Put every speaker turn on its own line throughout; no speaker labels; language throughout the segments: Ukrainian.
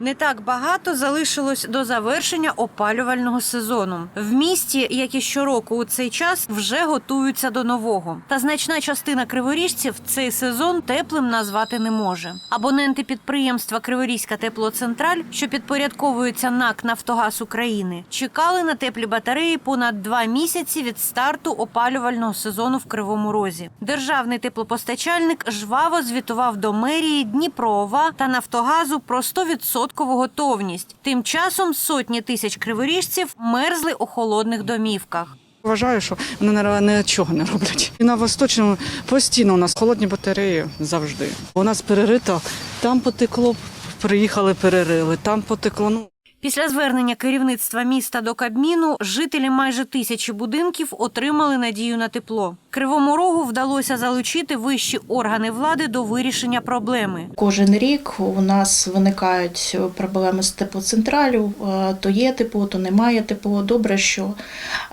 Не так багато залишилось до завершення опалювального сезону. В місті, як і щороку у цей час, вже готуються до нового. Та значна частина криворіжців цей сезон теплим назвати не може. Абоненти підприємства Криворізька теплоцентраль, що підпорядковується НАК Нафтогаз України, чекали на теплі батареї понад два місяці від старту опалювального сезону в Кривому Розі. Державний теплопостачальник жваво звітував до мерії Дніпрова та Нафтогазу про 100% готовність. Тим часом сотні тисяч криворіжців мерзли у холодних домівках.
Вважаю, що вони нічого не роблять. І на восточному постійно у нас холодні батареї завжди. У нас перерито, там потекло, приїхали, перерили, там потекло. Ну
Після звернення керівництва міста до Кабміну жителі майже тисячі будинків отримали надію на тепло. Кривому рогу вдалося залучити вищі органи влади до вирішення проблеми.
Кожен рік у нас виникають проблеми з теплоцентралю. е, То є тепло, то немає тепло. Добре, що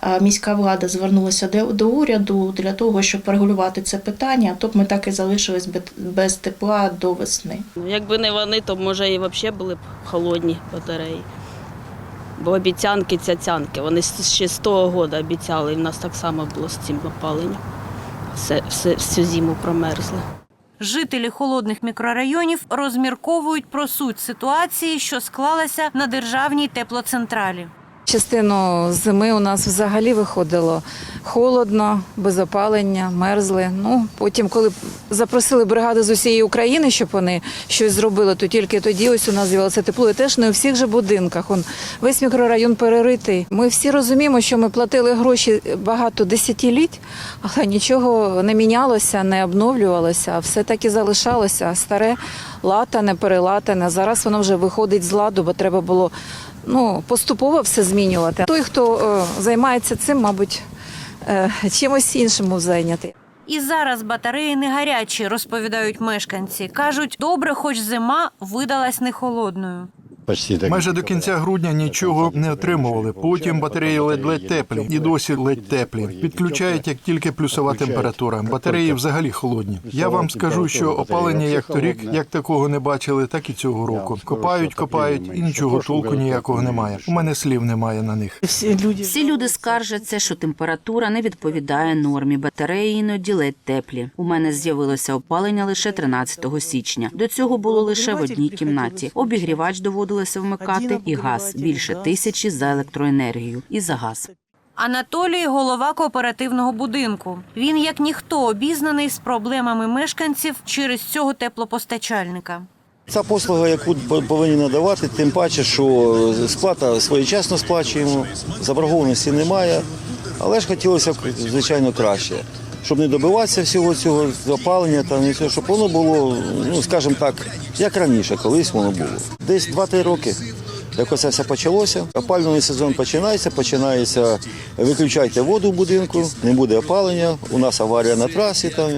е, міська влада звернулася до- уряду для того, щоб регулювати це питання. Тобто ми так і залишились без тепла до весни.
Якби не вони, то може і взагалі були б холодні батареї. Бо обіцянки цяцянки. Вони ще з того року обіцяли, і в нас так само було з цим опаленням. Все, все, всю зиму промерзли.
Жителі холодних мікрорайонів розмірковують про суть ситуації, що склалася на державній теплоцентралі.
Частину зими у нас взагалі виходило холодно, без опалення, мерзли. Ну потім, коли запросили бригади з усієї України, щоб вони щось зробили, то тільки тоді ось у нас з'явилося тепло. І теж не у всіх же будинках. Он весь мікрорайон переритий. Ми всі розуміємо, що ми платили гроші багато десятиліть, але нічого не мінялося, не обновлювалося, все так і залишалося. Старе латане, перелатане. Зараз воно вже виходить з ладу, бо треба було ну, поступово все змінювати. Той, хто е, займається цим, мабуть, е, чимось іншим зайняти.
І зараз батареї не гарячі, розповідають мешканці. кажуть, добре, хоч зима видалась не холодною.
Майже до кінця грудня нічого не отримували. Потім батареї ледь-ледь теплі і досі ледь теплі. Підключають як тільки плюсова температура. Батареї взагалі холодні. Я вам скажу, що опалення як торік, як такого не бачили, так і цього року. Копають, копають, і нічого толку ніякого немає. У мене слів немає на них.
всі люди
Всі люди скаржаться, що температура не відповідає нормі. Батареї іноді ледь теплі. У мене з'явилося опалення лише 13 січня. До цього було лише в одній кімнаті. Обігрівач доводилося вмикати і газ більше тисячі за електроенергію і за газ.
Анатолій голова кооперативного будинку. Він, як ніхто, обізнаний з проблемами мешканців через цього теплопостачальника.
Це послуга, яку повинні надавати, тим паче, що сплата своєчасно сплачуємо, заборгованості немає. Але ж хотілося б, звичайно, краще. Щоб не добиватися всього цього запалення, та не все, щоб воно було, ну скажімо так, як раніше, колись воно було. Десь 2-3 роки. Як оце все почалося, опалювальний сезон починається, починається, виключайте воду в будинку, не буде опалення, у нас аварія на трасі, там,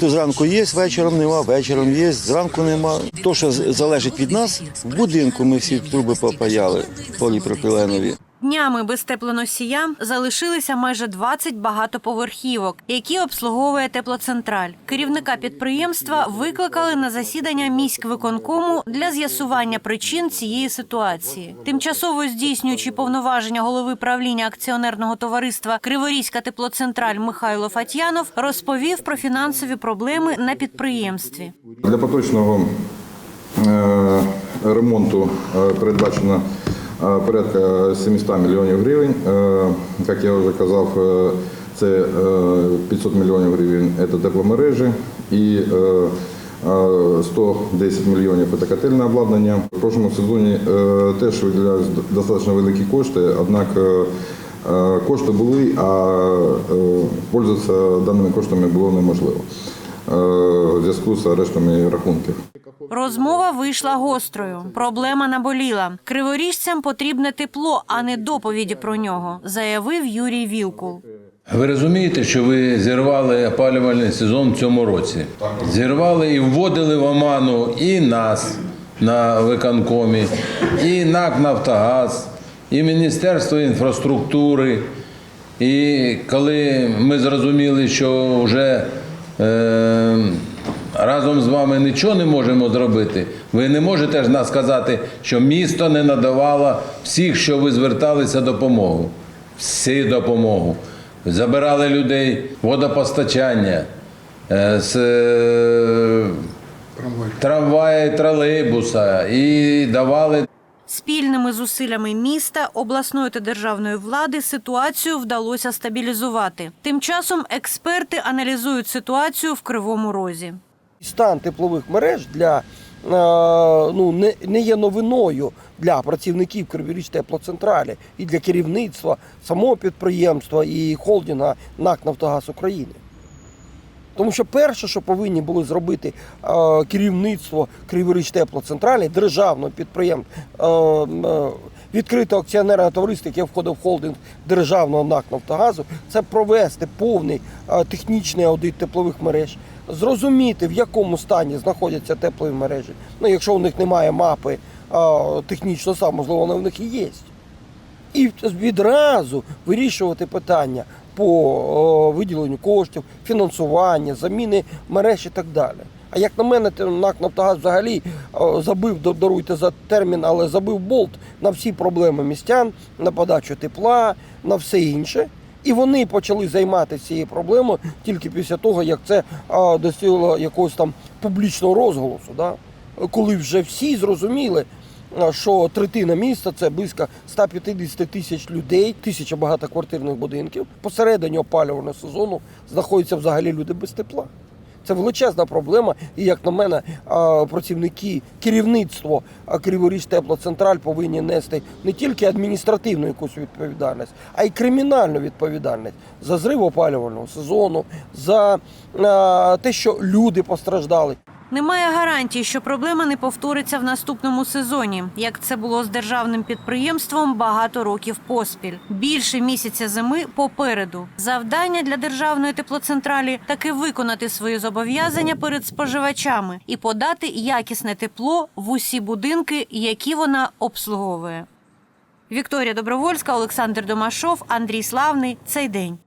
то зранку є, вечором нема, вечором є, зранку нема. То, що залежить від нас, в будинку ми всі труби попаяли поліпропіленові.
Днями без теплоносія залишилися майже 20 багатоповерхівок, які обслуговує теплоцентраль. Керівника підприємства викликали на засідання міськвиконкому для з'ясування причин цієї ситуації. Тимчасово здійснюючи повноваження голови правління акціонерного товариства Криворізька теплоцентраль Михайло Фатянов розповів про фінансові проблеми на підприємстві.
Для поточного е, ремонту е, передбачено порядка 700 мільйонів гривень. Е, Як я вже казав, е, це е, 500 мільйонів гривень – це тепломережі і е, е, 110 мільйонів – це котельне обладнання. В прошлому сезоні е, теж виділялись достатньо великі кошти, однак е, е, кошти були, а е, пользуватися даними коштами було неможливо е, в зв'язку з арештами рахунків.
Розмова вийшла гострою. Проблема наболіла. Криворіжцям потрібне тепло, а не доповіді про нього, заявив Юрій Вілкул.
Ви розумієте, що ви зірвали опалювальний сезон в цьому році? Зірвали і вводили в оману і нас на виконкомі, і НАК Нафтогаз, і Міністерство інфраструктури. І коли ми зрозуміли, що вже е, разом з вами нічого не можемо зробити, Ви не можете ж нас сказати, що місто не надавало всіх, що ви зверталися допомогу. Всі допомогу. Забирали людей водопостачання, е, з е, трамваї, тролейбуса і давали
Спільними зусиллями міста, обласної та державної влади ситуацію вдалося стабілізувати. Тим часом експерти аналізують ситуацію в Кривому Розі.
Стан теплових мереж для е, ну не, не є новиною для працівників Криворіж теплоцентралі і для керівництва самого підприємства і холдинга НАК Нафтогаз України. Тому що перше, що повинні були зробити е, керівництво Криворіж теплоцентралі, державного підприємства, е, е, відкритого акціонерного товариства, яке входить в холдинг державного НАК Нафтогазу, це провести повний е, технічний аудит теплових мереж, зрозуміти, в якому стані знаходяться теплові мережі. Ну, якщо у них немає мапи е, технічно сам, можливо, вона в них і є. І відразу вирішувати питання по виділенню коштів, фінансування, заміни мереж і так далі. А як на мене, НАК Нафтогаз взагалі забив, до- даруйте за термін, але забив болт на всі проблеми містян, на подачу тепла, на все інше. І вони почали займатися цією проблемою тільки після того, як це досягло якогось там публічного розголосу. Да? Коли вже всі зрозуміли, що третина міста це близько 150 тисяч людей, тисяча багатоквартирних будинків. Посередині опалювального сезону знаходяться взагалі люди без тепла. Це величезна проблема, і як на мене, працівники керівництво Криворіж теплоцентраль повинні нести не тільки адміністративну якусь відповідальність, а й кримінальну відповідальність за зрив опалювального сезону, за те, що люди постраждали.
Немає гарантії, що проблема не повториться в наступному сезоні, як це було з державним підприємством багато років поспіль. Більше місяця зими попереду. Завдання для державної теплоцентралі таки виконати свої зобов'язання перед споживачами і подати якісне тепло в усі будинки, які вона обслуговує. Вікторія Добровольська, Олександр Домашов, Андрій Славний. Цей день.